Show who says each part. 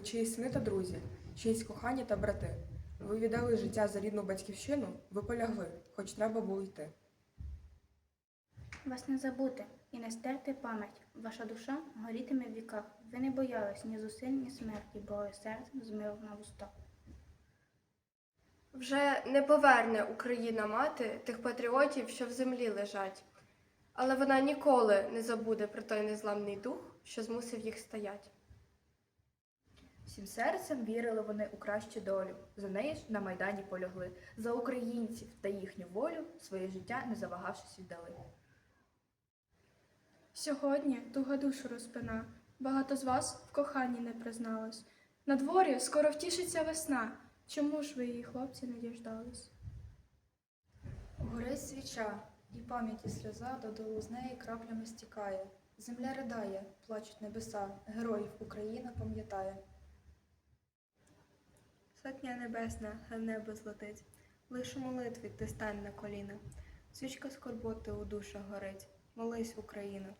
Speaker 1: чиїсь сини та друзі, чиїсь кохані та брати. Ви віддали життя за рідну батьківщину, ви полягли, хоч треба було йти.
Speaker 2: Вас не забути і не стерти пам'ять. Ваша душа горітиме в віках. Ви не боялись ні зусиль, ні смерті, бо серцем з миром на вустах.
Speaker 3: Вже не поверне Україна мати тих патріотів, що в землі лежать, але вона ніколи не забуде про той незламний дух, що змусив їх стоять.
Speaker 4: Всім серцем вірили вони у кращу долю. За неї ж на майдані полягли. За українців та їхню волю своє життя не завагавшись віддали.
Speaker 5: Сьогодні туга душу розпина, багато з вас в коханні не призналось. На дворі скоро втішиться весна. Чому ж ви її, хлопці, не діждались?
Speaker 6: Горить свіча, і пам'яті сльоза додолу з неї краплями стікає. Земля ридає, плачуть небеса, героїв Україна пам'ятає.
Speaker 7: Сотня небесна, а небо злетить, лиш у молитві ти стань на коліна. Свічка скорботи у душах горить, молись, Україна.